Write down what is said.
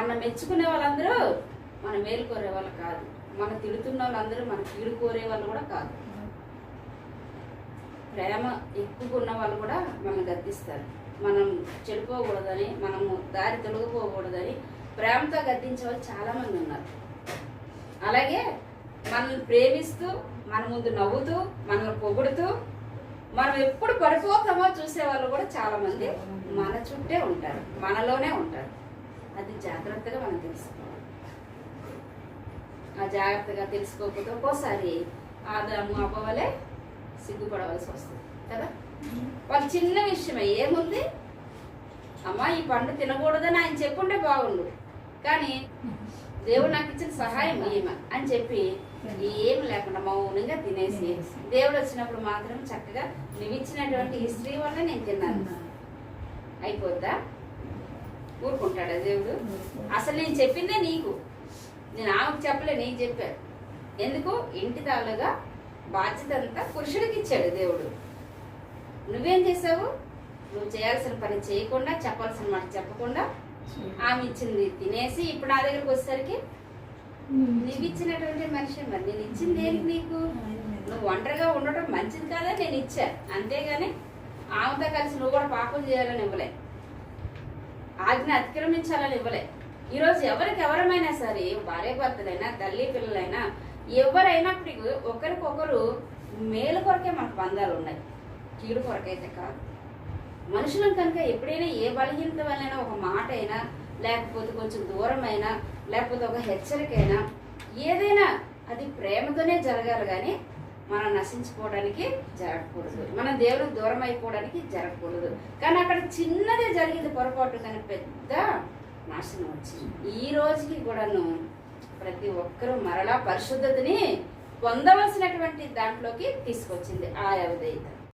మన మెచ్చుకునే వాళ్ళందరూ మన మేలు కోరే వాళ్ళు కాదు. మన తిడుతున్న వాళ్ళందరూ మన కీడు కోరే వాళ్ళు కూడా కాదు. ప్రేమ ఎక్కువ ఉన్న వాళ్ళు కూడా మనం గద్దిస్తారు. మనం చెడిపోకూడదని మనము దారి తొలగిపోకూడదని ప్రేమతో గద్దించే వాళ్ళు చాలామంది ఉన్నారు. అలాగే మనల్ని ప్రేమిస్తూ మన ముందు నవ్వుతూ మనల్ని పొగుడుతూ మనం ఎప్పుడు పడిపోతామో చూసే వాళ్ళు కూడా చాలామంది మన చుట్టే ఉంటారు. మనలోనే ఉంటారు. అది జాగ్రత్తగా మనం తెలుసుకోవాలి. ఆ జాగ్రత్తగా తెలుసుకోకపోతే ఒక్కోసారి ఆదాము అవ్వవలే సిగ్గుపడవలసి వస్తుంది కదా? వాళ్ళు చిన్న విషయమే ఏముంది? అమ్మా ఈ పండు తినకూడదని ఆయన చెప్పుంటే బాగుండు. కానీ దేవుడు నాకు ఇచ్చిన సహాయం ఏమ అని చెప్పి ఏం లేకుండా మౌనంగా తినేసి దేవుడు వచ్చినప్పుడు మాత్రం చక్కగా నువ్వు ఇచ్చినటువంటి హిస్టరీ వల్ల నేను తిన్నాను. అయిపోద్దా? ఊరుకుంటాడా దేవుడు అసలు నేను చెప్పిందే నీకు. నేను ఆమెకు చెప్పలే నీకు చెప్పాను. ఎందుకు? ఇంటి తాళ్ళుగా బాధ్యత అంతా పురుషుడికి ఇచ్చాడు దేవుడు. నువ్వేం చేసావు? నువ్వు చేయాల్సిన పని చేయకుండా చెప్పాల్సిన మాట చెప్పకుండా ఆమె ఇచ్చింది. తినేసి ఇప్పుడు నా దగ్గరకు వచ్చేసరికి నువ్వు ఇచ్చినటువంటి మనిషి మరి. నేను ఇచ్చింది దేనికి నీకు? నువ్వు ఒంటరిగా ఉండటం మంచిది కాదని నేను ఇచ్చా. అంతేగాని ఆమెతో కలిసి నువ్వు కూడా పాపం చేయాలని ఇవ్వలే. ఆజ్ఞ అతిక్రమించాలని ఇవ్వలే. ఈరోజు ఎవరికి ఎవరమైనా సరే భార్య భర్తలైనా తల్లి పిల్లలైనా ఎవరైనప్పటికీ ఒకరికొకరు మేలు కొరకే మనకు బంధాలు ఉన్నాయి. కీడు కొరకైతే కాదు. మనుషులను కనుక ఎప్పుడైనా ఏ బలహీనత వల్లైనా ఒక మాట అయినా లేకపోతే కొంచెం దూరమైనా లేకపోతే ఒక హెచ్చరికైనా ఏదైనా అది ప్రేమతోనే జరగాలి కానీ మనం నశించుకోవడానికి జరగకూడదు. మనం దేవునికి దూరం అయిపోవడానికి జరగకూడదు. కానీ అక్కడ చిన్నదే జరిగింది పొరపాటు కానీ పెద్ద నాశనం వచ్చింది. ఈ రోజుకి కూడాను ప్రతి ఒక్కరూ మరలా పరిశుద్ధతని పొందవలసినటువంటి దాంట్లోకి తీసుకొచ్చింది ఆ అవధేయత